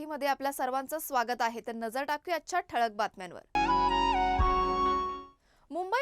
मराठीमध्ये आपल्या सर्वांचं स्वागत आहे. तर नजर टाकूया आजच्या ठळक बातम्यांवर.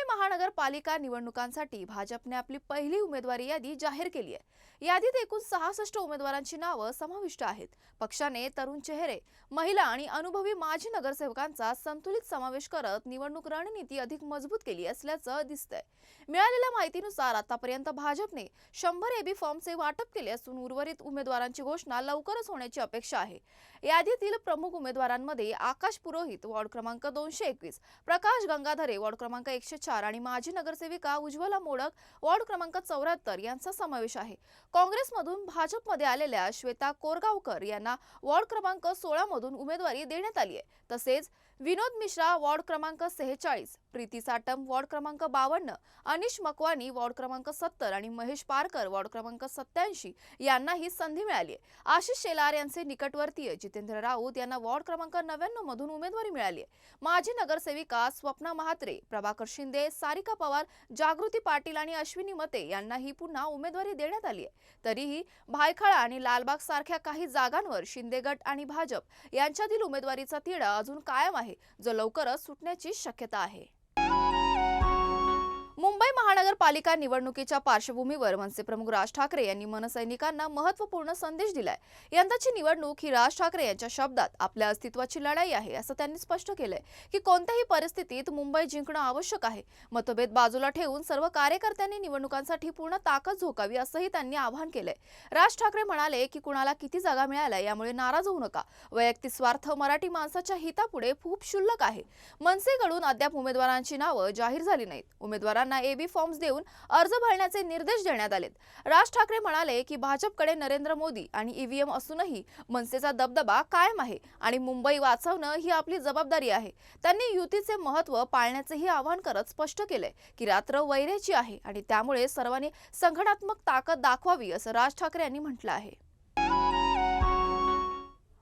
महानगरपालिका निवडणुकांसाठी भाजपने आपली पहिली उमेदवारी यादी जाहीर केली आहे. यादीत एकूण सहासष्ट उमेदवारांची नावं समाविष्ट आहेत. पक्षाने तरुण चेहरे महिला आणि अनुभवी माजी नगरसेवकांचा संतुलित समावेश करत निवडणूक रणनीती अधिक मजबूत केली असल्याचं दिसतंय. मिळालेल्या माहितीनुसार आतापर्यंत भाजपने शंभर एबी फॉर्मचे वाटप केले असून उर्वरित उमेदवारांची घोषणा लवकरच होण्याची अपेक्षा आहे. यादीतील प्रमुख उमेदवारांमध्ये आकाश पुरोहित वॉर्ड क्रमांक दोनशे एकवीस प्रकाश गंगाधरे वॉर्ड क्रमांक एकशे चार आणि माजी नगरसेविका उज्ज्वला मोडक वॉर्ड क्रमांक चौऱ्याहत्तर यांचा समावेश आहे. काँग्रेसमधून भाजपमध्ये आलेल्या श्वेता कोरगावकर यांना वॉर्ड क्रमांक सोळा मधून उमेदवारी देण्यात आली आहे. तसेच विनोद मिश्रा वॉर्ड क्रमांक सेहेचाळीस प्रीती साटम वॉर्ड क्रमांक बावन्न अनिश मकवानी वॉर्ड क्रमांक सत्तर आणि महेश पारकर वॉर्ड क्रमांक सत्याऐंशी यांना ही संधी मिळाली आहे. आशिष शेलार यांचे निकटवर्तीय जितेंद्र राऊत यांना वॉर्ड क्रमांक नव्याण्णव मधून उमेदवारी मिळाली आहे. माजी नगरसेविका स्वप्ना महात्रे प्रभाकर शिंदे सारिका पवार जागृती पाटील आणि अश्विनी मते यांनाही पुन्हा उमेदवारी देण्यात आली आहे. तरीही भायखळा आणि लालबाग सारख्या काही जागांवर शिंदे गट आणि भाजप यांच्यातील उमेदवारीचा तिढा अजून कायम आहे. जो लवकरच सुटण्याची शक्यता आहे. मुंबई महानगरपालिका निवडणुकीच्या पार्श्वभूमीवर मनसे प्रमुख राज ठाकरे यांनी मनसैनिकांना महत्त्वपूर्ण संदेश दिलाय. यंदाची निवडणूक ही राज ठाकरे यांच्या शब्दात आपल्या अस्तित्वाची लढाई आहे असं त्यांनी स्पष्ट केलंय. की कोणत्याही परिस्थितीत मुंबई जिंकणं आवश्यक आहे. मतभेद बाजूला ठेवून सर्व कार्यकर्त्यांनी निवडणुकांसाठी पूर्ण ताकद झोकावी असंही त्यांनी आवाहन केलंय. राज ठाकरे म्हणाले की कुणाला किती जागा मिळाल्या यामुळे नाराज होऊ नका. वैयक्तिक स्वार्थ मराठी माणसाच्या हितापुढे खूप क्षुल्लक आहे. मनसेकडून अद्याप उमेदवारांची नावं जाहीर झाली नाहीत. उमेदवारांना एबी फॉर्म्स देऊन अर्ज भरण्याचे निर्देश देण्यात आलेत. राज ठाकरे म्हणाले की भाजपकडे नरेंद्र मोदी आणि ईव्हीएम असूनही मनसेचा दबदबा कायम आहे आणि मुंबई वाचवणं ही आपली जबाबदारी आहे. त्यांनी युतीचे महत्त्व पाळण्याचेही आवाहन करत स्पष्ट केलंय की रात्र वैऱ्याची आहे आणि त्यामुळे सर्वांनी संघटनात्मक ताकद दाखवावी असं राज ठाकरे यांनी म्हटलं आहे.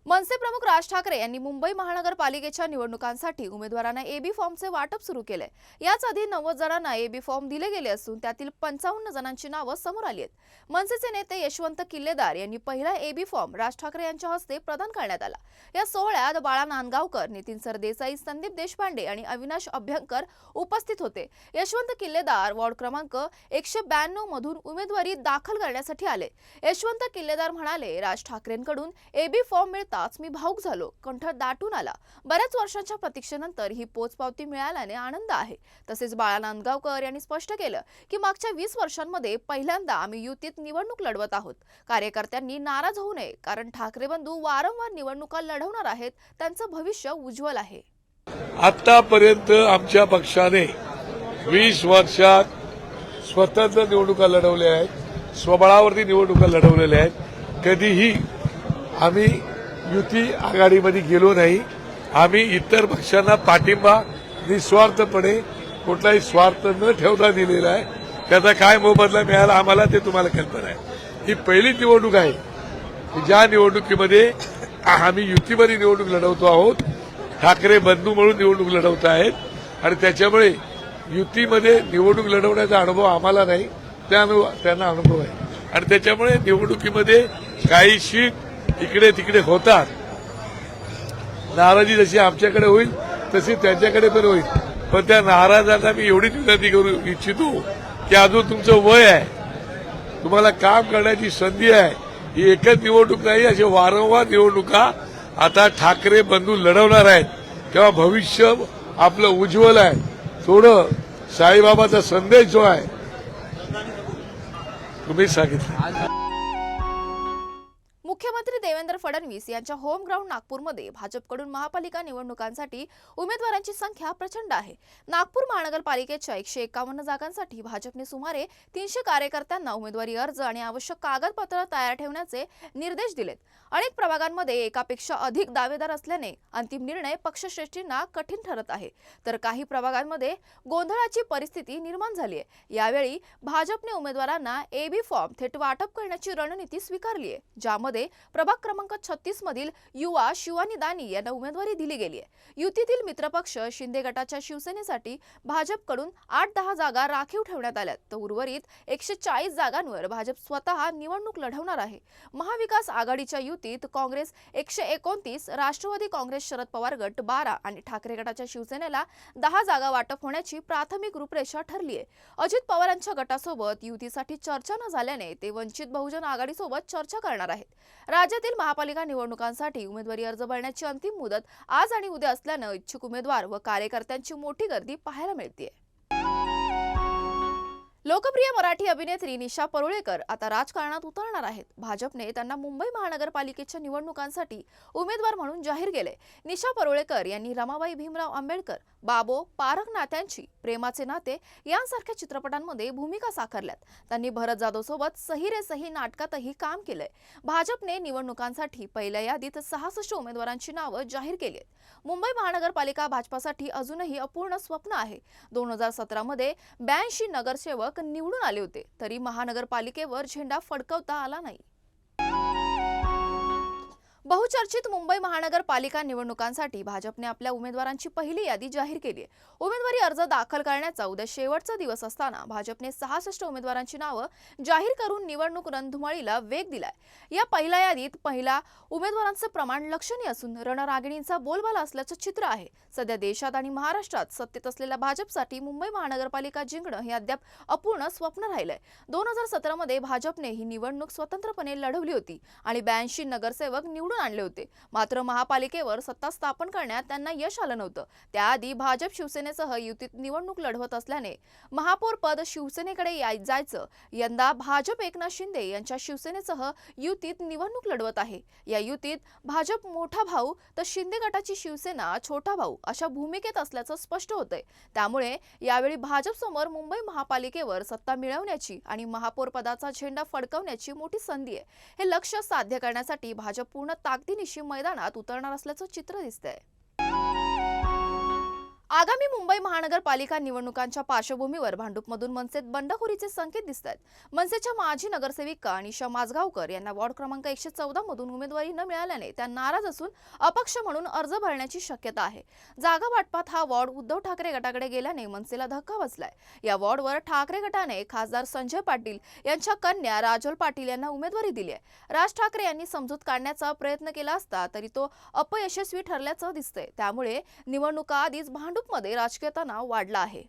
मनसे प्रमुख राज ठाकरे यांनी मुंबई महानगरपालिकेच्या निवडणुकांसाठी उमेदवारांना एबी फॉर्मचे वाटप सुरू केले याच आधी नव्वद जणांना एबी फॉर्म दिले गेले असून त्यातील पंचावन्न जणांची नावं समोर आली आहेत. मनसेचे नेते यशवंत किल्लेदार यांनी पहिला एबी फॉर्म राज ठाकरे यांच्या हस्ते प्रदान करण्यात आला. या सोहळ्यात बाळा नांदगावकर नितीन सरदेसाई संदीप देशपांडे आणि अविनाश अभ्यंकर उपस्थित होते. यशवंत किल्लेदार वॉर्ड क्रमांक एकशे ब्याण्णव मधून उमेदवारी दाखल करण्यासाठी आले. यशवंत किल्लेदार म्हणाले राज ठाकरेंकडून एबी फॉर्म मिळताच मी भाऊक झालो. कंठ दाटून आला. बऱ्याच वर्षांच्या प्रतीक्षेनंतर ही पोचपावती मिळाल्याने आनंद आहे. तसेच बाळा नांदगावकर यांनी स्पष्ट केलं की मागच्या वीस वर्षांमध्ये पहिल्यांदा आम्ही युतीत निवडणूक लढवत आहोत. कार्यकर्त्यांनी नाराज होऊ नये कारण ठाकरे बंधू वारंवार निवडणुका लढवणार आहेत त्यांचं भविष्य उज्ज्वल आहे. आतापर्यंत आमच्या पक्षाने वीस वर्षात स्वतंत्र निवडणुका लढवल्या आहेत स्वबळावरती निवडणुका लढवलेल्या आहेत. कधीही आम्ही युती आघाडीमध्ये गेलो नाही. आम्ही इतर पक्षांना पाठिंबा निस्वार्थपणे कुठलाही स्वार्थ न ठेवता दिलेला आहे. त्याचा काय मोबदला मिळाला आम्हाला ते तुम्हाला कल्पना आहे. ही पहिली निवडणूक आहे. की ज्या निवडणुकीमध्ये आम्ही युतीमध्ये निवडणूक लढवतो आहोत ठाकरे बंधू म्हणून निवडणूक लढवत आहेत आणि त्याच्यामुळे युतीमध्ये निवडणूक लढवण्याचा अनुभव आम्हाला नाही. त्या अनुभव त्यांना अनुभव आहे. आणि त्याच्यामुळे निवडणुकीमध्ये काही शीट इकडे तिकडे होतात. नाराजी जशी आमच्याकडे होईल तशी त्यांच्याकडे पण होईल. पण त्या नाराजांना मी एवढीच विनंती करू इच्छितो की अजून तुमचं वय आहे. तुम्हाला काम करण्याची संधी आहे. ही एकच निवडणूक नाही अशी वारंवार निवडणुका आता ठाकरे बंधू लढवणार आहेत. तेव्हा भविष्य आपलं उज्ज्वल आहे. थोडं साईबाबाचा संदेश जो आहे तुम्ही सांगितलं. मुख्यमंत्री देवेंद्र फडणवीस यांच्या होम ग्राउंड नागपूरमध्ये भाजपकडून महापालिका निवडणुकांसाठी उमेदवारांची संख्या प्रचंड आहे. नागपूर महानगरपालिकेच्या एकशे एकावन्न जागांसाठी भाजपने सुमारे तीनशे कार्यकर्त्यांना उमेदवारी अर्ज आणि आवश्यक कागदपत्र तयार ठेवण्याचे निर्देश दिलेत. अनेक प्रभागांमध्ये एकापेक्षा अधिक दावेदार असल्याने अंतिम निर्णय पक्षश्रेष्ठींना कठीण ठरत आहे. तर काही प्रभागांमध्ये गोंधळाची परिस्थिती निर्माण झाली आहे यावेळी भाजपने उमेदवारांना एबी फॉर्म थेट वाटप करण्याची रणनीती स्वीकारली आहे ज्यामध्ये मध्ये प्रभाग क्रमांक छत्तीस मधील युवा शिवानी दानी यांना उमेदवारी दिली गेली आहे. युतीतील मित्रपक्ष शिंदे गटाच्या शिवसेनेसाठी भाजपकडून आठ दहा जागा राखीव ठेवण्यात आल्यात. तर उर्वरित एकशे चाळीस जागांवर भाजप स्वतः निवडणूक लढवणार आहे. महाविकास आघाडीच्या युतीत काँग्रेस एकशे एकोणतीस राष्ट्रवादी काँग्रेस शरद पवार गट बारा आणि ठाकरे गटाच्या शिवसेनेला दहा जागा वाटप होण्याची प्राथमिक रूपरेषा ठरली आहे. अजित पवारांच्या गटासोबत युतीसाठी चर्चा न झाल्याने ते वंचित बहुजन आघाडीसोबत चर्चा करणार आहेत. राज्यातील महापालिका निवडणुकांसाठी उमेदवारी अर्ज भरण्याची अंतिम मुदत आज आणि उद्या असल्यानं इच्छुक उमेदवार व कार्यकर्त्यांची मोठी गर्दी पाहायला मिळते लोकप्रिय मराठी अभिनेत्री निशा परुळेकर आता राजकारणात उतरणार आहेत. भाजपने त्यांना मुंबई महानगरपालिकेच्या निवडणुकांसाठी उमेदवार म्हणून जाहीर केले निशा परुळेकर यांनी रमाबाई भीमराव आंबेडकर बाबो पारख नात्यांची प्रेमाचे नाते यांसारख्या चित्रपटांमध्ये भूमिका साकारल्यात. त्यांनी भरत जाधव सोबत सही रे सही नाटकातही काम केलंय. भाजपने निवडणुकांसाठी पहिल्या यादीत सहासष्ट उमेदवारांची नावं जाहीर केली आहेत. मुंबई महानगरपालिका भाजपासाठी अजूनही अपूर्ण स्वप्न आहे. दोन हजार सतरामध्ये ब्याऐंशी नगरसेवक निवडून आले होते. तरी महानगरपालिकेवर झेंडा फडकवता आला नाही. बहुचर्चित मुंबई महानगरपालिका निवडणुकांसाठी भाजपने आपल्या उमेदवारांची पहिली यादी जाहीर केली आहे. उमेदवारी अर्ज दाखल करण्याचा उद्या शेवटचा दिवस असताना भाजपने सहासष्ट उमेदवारांची नावं जाहीर करून निवडणूक रणधुमाळीला वेग दिलाय. या पहिल्या यादीत पहिला उमेदवारांचं प्रमाण लक्षणीय असून रणरागिणींचा बोलबाला असल्याचं चित्र आहे. सध्या देशात आणि महाराष्ट्रात सत्तेत असलेल्या भाजपसाठी मुंबई महानगरपालिका जिंकणं हे अद्याप अपूर्ण स्वप्न राहिलंय. दोन हजार सतरामध्ये भाजपने ही निवडणूक स्वतंत्रपणे लढवली होती आणि ब्याऐंशी नगरसेवक निवडून आणले होते. मात्र महापालिकेवर सत्ता स्थापन करण्यात त्यांना यश आलं नव्हतं. त्याआधी भाजप शिवसेनेसह युतीत निवडणूक लढवत असल्याने महापौर पद शिवसेनेकडे जायचं. यंदा भाजप एकनाथ शिंदे यांच्या शिवसेनेसह युतीत निवडणूक लढवत आहे. या युतीत भाजप मोठा भाऊ तर शिंदे गटाची शिवसेना छोटा भाऊ अशा भूमिकेत असल्याचं स्पष्ट होतंय. त्यामुळे यावेळी भाजप समोर मुंबई महापालिकेवर सत्ता मिळवण्याची आणि महापौर पदाचा झेंडा फडकवण्याची मोठी संधी आहे. हे लक्ष साध्य करण्यासाठी भाजप पूर्ण ताकदीनिशी मैदानात उतरणार असल्याचं चित्र दिसतंय. आगामी मुंबई महानगरपालिका निवडणुकांच्या पार्श्वभूमीवर भांडूपमधून मनसेत बंडखोरीचे संकेत दिसत आहेत मनसेच्या माजी नगरसेविका अनिशा माजगावकर यांना वॉर्ड क्रमांक एकशे चौदा मधून उमेदवारी न मिळाल्याने त्या नाराज असून अपक्ष म्हणून अर्ज भरण्याची शक्यता आहे. जागा वाटपात हा वॉर्ड उद्धव ठाकरे गटाकडे गेल्याने मनसेला धक्का बसलाय. या वॉर्डवर ठाकरे गटाने खासदार संजय पाटील यांच्या कन्या राजोल पाटील यांना उमेदवारी दिली आहे. राज ठाकरे यांनी समजूत काढण्याचा प्रयत्न केला असता तरी तो अपयशस्वी ठरल्याचं दिसतंय. त्यामुळे निवडणुका आधीच भांडूपमध्ये राजकीय तणाव वाढला आहे.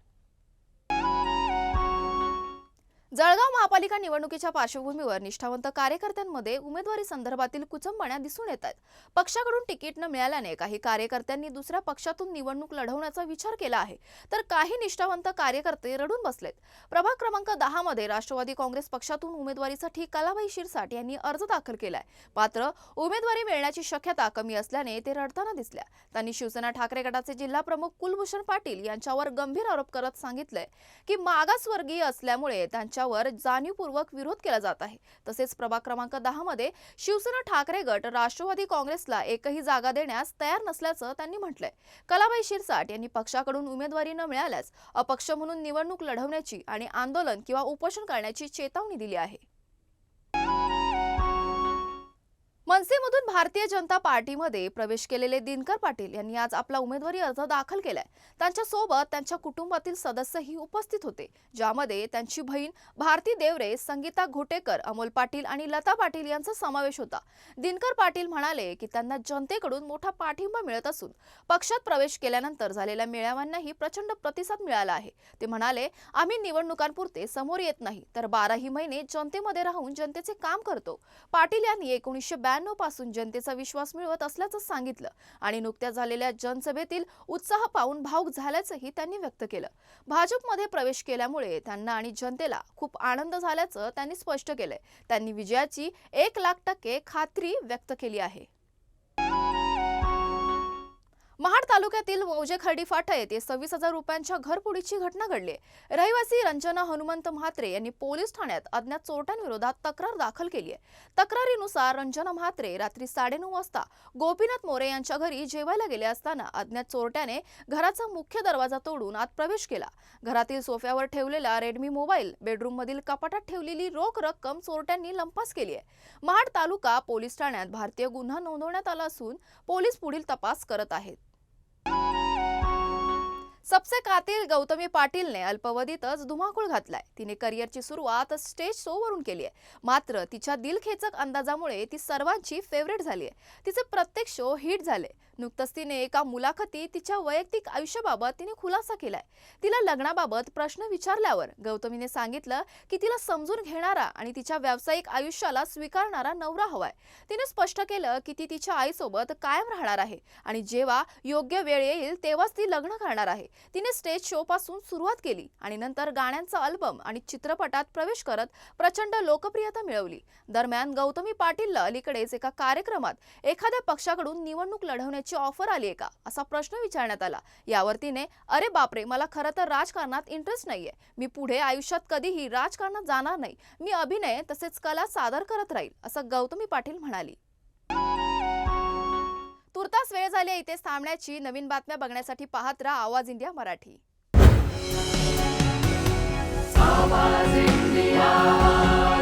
जळगाव महापालिका निवडणुकीच्या पार्श्वभूमीवर निष्ठावंत कार्यकर्त्यांमध्ये उमेदवारी संदर्भातील कुचंबण्या दिसून येत आहेत. पक्षाकडून तिकीट न मिळाल्याने काही कार्यकर्त्यांनी दुसऱ्या पक्षातून निवडणूक लढवण्याचा विचार केला आहे. तर काही निष्ठावंत कार्यकर्ते रडून बसलेत. प्रभाग क्रमांक दहा मध्ये राष्ट्रवादी काँग्रेस पक्षातून उमेदवारीसाठी कलाबाई शिरसाट यांनी अर्ज दाखल केलाय. मात्र उमेदवारी मिळण्याची शक्यता कमी असल्याने ते रडताना दिसल्या. त्यांनी शिवसेना ठाकरे गटाचे जिल्हा प्रमुख कुलभूषण पाटील यांच्यावर गंभीर आरोप करत सांगितलंय की मागासवर्गीय असल्यामुळे यांच्यावर जाणीवपूर्वक विरोध केला जात आहे. तसेच प्रभाग क्रमांक दहा मध्ये शिवसेना ठाकरे गट राष्ट्रवादी काँग्रेसला एकही जागा देण्यास तयार नसल्याचं त्यांनी म्हटलंय. कलाबाई शिरसाट यांनी पक्षाकडून उमेदवारी न मिळाल्यास अपक्ष म्हणून निवडणूक लढवण्याची आणि आंदोलन किंवा उपोषण करण्याची चेतावणी दिली आहे. मनसेमधून भारतीय जनता पार्टीमध्ये प्रवेश केलेले दिनकर पाटील यांनी आज आपला उमेदवारी अर्ज दाखल केलाय. त्यांच्यासोबत त्यांच्या कुटुंबातील सदस्यही उपस्थित होते ज्यामध्ये त्यांची बहीण भारती देवरे संगीता घोटेकर अमोल पाटील आणि लता पाटील यांचा समावेश होता. दिनकर पाटील म्हणाले की त्यांना जनतेकडून मोठा पाठिंबा मिळत असून पक्षात प्रवेश केल्यानंतर झालेल्या मेळाव्यांनाही प्रचंड प्रतिसाद मिळाला आहे. ते म्हणाले आम्ही निवडणुकांपुरते समोर येत नाही तर बाराही महिने जनतेमध्ये राहून जनतेचे काम करतो. पाटील यांनी एकोणीसशे ब्याण्णवपासून जनतेचा विश्वास मिळवत असल्याचं सांगितलं आणि नुकत्याच झालेल्या जनसभेतील उत्साह पाहून भाऊक झाल्याचंही त्यांनी व्यक्त केलं. भाजपमध्ये प्रवेश केल्यामुळे त्यांना आणि जनतेला खूप आनंद झाल्याचं त्यांनी स्पष्ट केलंय. त्यांनी विजयाची एक लाख टक्के खात्री व्यक्त केली आहे. महाड तालुक्यातील मौजे खर्डी फाटा येथे सव्वीस हजार रुपयांच्या घरफोडीची घटना घडली. रहिवासी रंजना हनुमंत म्हात्रे यांनी पोलीस ठाण्यात अज्ञात चोरट्यांविरोधात तक्रार दाखल केली आहे. तक्रारीनुसार रंजना म्हात्रे रात्री साडेनऊ वाजता गोपीनाथ मोरे यांच्या घरी जेवायला गेले असताना अज्ञात चोरट्याने घराचा मुख्य दरवाजा तोडून आत प्रवेश केला. घरातील सोफ्यावर ठेवलेला रेडमी मोबाईल बेडरूममधील कपाटात ठेवलेली रोख रक्कम चोरट्यांनी लंपास केली आहे. महाड तालुका पोलीस ठाण्यात भारतीय गुन्हा नोंदवण्यात आला असून पोलीस पुढील तपास करत आहेत. सबसे कातील गौतमी पाटीलने अल्पवधीतच धुमाकूळ घातलाय. तिने करिअरची सुरुवात स्टेज शो वरून केली आहे. मात्र तिच्या दिलखेचक अंदाजामुळे ती सर्वांची फेवरेट झाली आहे तिचे प्रत्येक शो हिट झाले. नुकतंच तिने एका मुलाखतीत तिच्या वैयक्तिक आयुष्याबाबत तिने खुलासा केलाय. तिला लग्नाबाबत प्रश्न विचारल्यावर गौतमीने सांगितलं की तिला समजून घेणारा आणि तिच्या व्यावसायिक आयुष्याला स्वीकारणारा नवरा हवाय. तिने स्पष्ट केलं की ती तिच्या आईसोबत कायम राहणार आहे आणि जेव्हा योग्य वेळ येईल तेव्हाच ती लग्न करणार आहे. तिने स्टेज शो पासून सुरुवात केली आणि नंतर गाण्यांचा अल्बम आणि चित्रपटात प्रवेश करत प्रचंड लोकप्रियता मिळवली. दरम्यान गौतमी पाटीलला अलीकडेच एका कार्यक्रमात एखाद्या पक्षाकडून निवडणूक लढवण्याची ऑफर आली आहे का असा प्रश्न विचारण्यात आला. यावर तिने अरे बापरे मला खरं तर राजकारणात इंटरेस्ट नाहीये. मी पुढे आयुष्यात कधीही राजकारणात जाणार नाही. मी अभिनय तसेच कला सादर करत राहील असं गौतमी पाटील म्हणाली. तुर्तास वेळ झाली आहे इथेच थांबण्याची. नवीन बातम्या बघण्यासाठी पाहत राहा आवाज इंडिया मराठी. आवाज इंडिया.